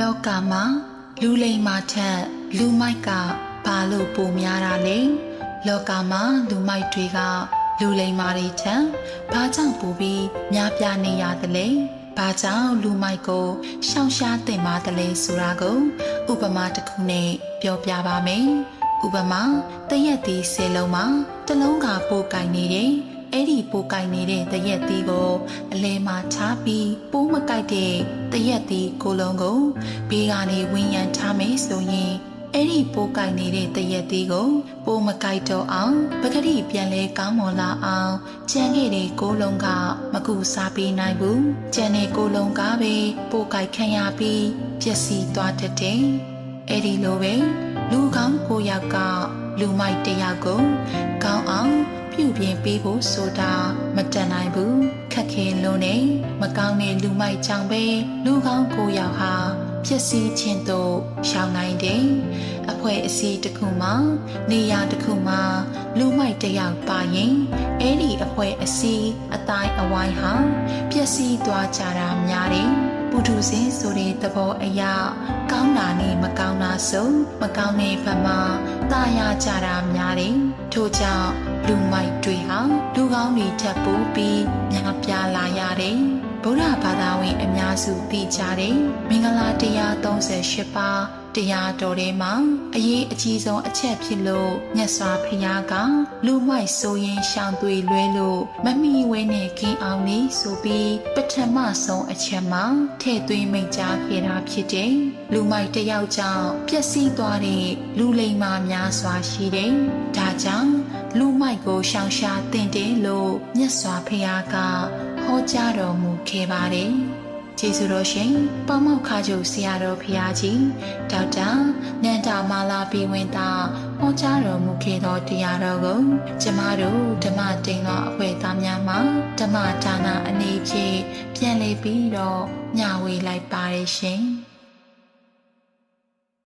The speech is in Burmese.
လောကမှာလူလိမ္မာထက်လူမိုက်ကဘာလို့ပိုများတာလဲလောကမှာလူမိုက်တွေကလူလိမ္မာတွေထက်ဘာကြောင့်ပိုပြီးများပြားနေရသလဲဘာကြောင့်လူမိုက်ကိုရှောင်ရှားတင်ပါတယ်လဲဆိုတာကိုဥပမာတစ်ခုနဲ့ပြောပြပါမယ်ဥပမာတရက်သီး၁၀လုံးမှာတစ်လုံးကပိုကင်နေတယ် အဲ့ဒီပိုကင်နေတဲ့တရက်သီးကိုအလဲမှာချပြီးပိုးမကိုက်တဲ့တရက်သီးကိုလုံးကိုဘေးကနေဝင်းရံထားမယ်ဆိုရင်အဲ့ဒီပိုးကိုက်နေတဲ့တရက်သီးကိုပိုးမကိုက်တော့အောင်ပကတိပြန်လဲကောင်းမွန်လာအောင်ကြံခဲ့တဲ့ကိုလုံးကမကူစားပေးနိုင်ဘူးကြံတဲ့ကိုလုံးကပဲပိုးကိုက်ခံရပြီးပျက်စီးသွားတတ်တယ်အဲ့ဒီလိုပဲလူကောင်းကိုယောက်ကလူမိုက်တစ်ယောက်ကိုကောင်းအောင် ပြုပြင်ပေးဖို့ဆိုတာမတန်နိုင်ဘူးခက်ခဲလို့နေမကောင်းတဲ့လူမိုက်ကြောင့်ပဲလူကောင်းကိုယောက်ဟာဖြစ်စည်းခြင်းတို့ရှောင်နိုင်တယ်အဖွဲအစည်းတစ်ခုမှနေရာတစ်ခုမှလူမိုက်တစ်ယောက်ပါရင်အဲ့ဒီအဖွဲအစည်းအတိုင်းအဝိုင်းဟာပျက်စီးသွားကြတာများတယ် ပုထုဇဉ်ဆိုတဲ့သဘောအရကောင်းတာနဲ့မကောင်းတာဆိုမကောင်းတဲ့ဘက်မှာတာယာကြတာများတယ်ထို့ကြောင့်လူမိုက်တွေဟာလူကောင်းတွေထပ်ပိုးပြီးများပြားလာရတယ်ဗုဒ္ဓဘာသာဝင်အများစုသိကြတယ်မင်္ဂလာတရား38ပါး တရားတော်ထဲမှာအရေးအကြီးဆုံးအချက်ဖြစ်လို့မြတ်စွာဘုရားကလူမိုက်ဆိုရင်ရှောင်သွေလွဲလို့မမီဝဲနဲ့ကင်းအောင်နေဆိုပြီးပထမဆုံးအချက်မှာထည့်သွင်းမိန့်ကြားခဲ့တာဖြစ်တယ်လူမိုက်တစ်ယောက်ကြောင့်ပျက်စီးသွားတဲ့လူလိမ္မာများစွာရှိတယ်ဒါကြောင့်လူမိုက်ကိုရှောင်ရှားတင်တယ်လို့မြတ်စွာဘုရားကဟောကြားတော်မူခဲ့ပါတယ် ကျေးဇူးတော်ရှင်ပေါမောက်ခါကျုပ်ဆရာတော်ဖရာကြီးဒေါက်တာနန္ဒာမာလာဘီဝင်းတာဟောကြားတော်မူခဲ့သောတရားတော်ကိုကျမတို့ဓမ္မတိန်တော်အဖွဲ့သားများမှဓမ္မဒါနအနေဖြင့်ပြန်လည်ပြီးတော့ညှဝေလိုက်ပါရရှင်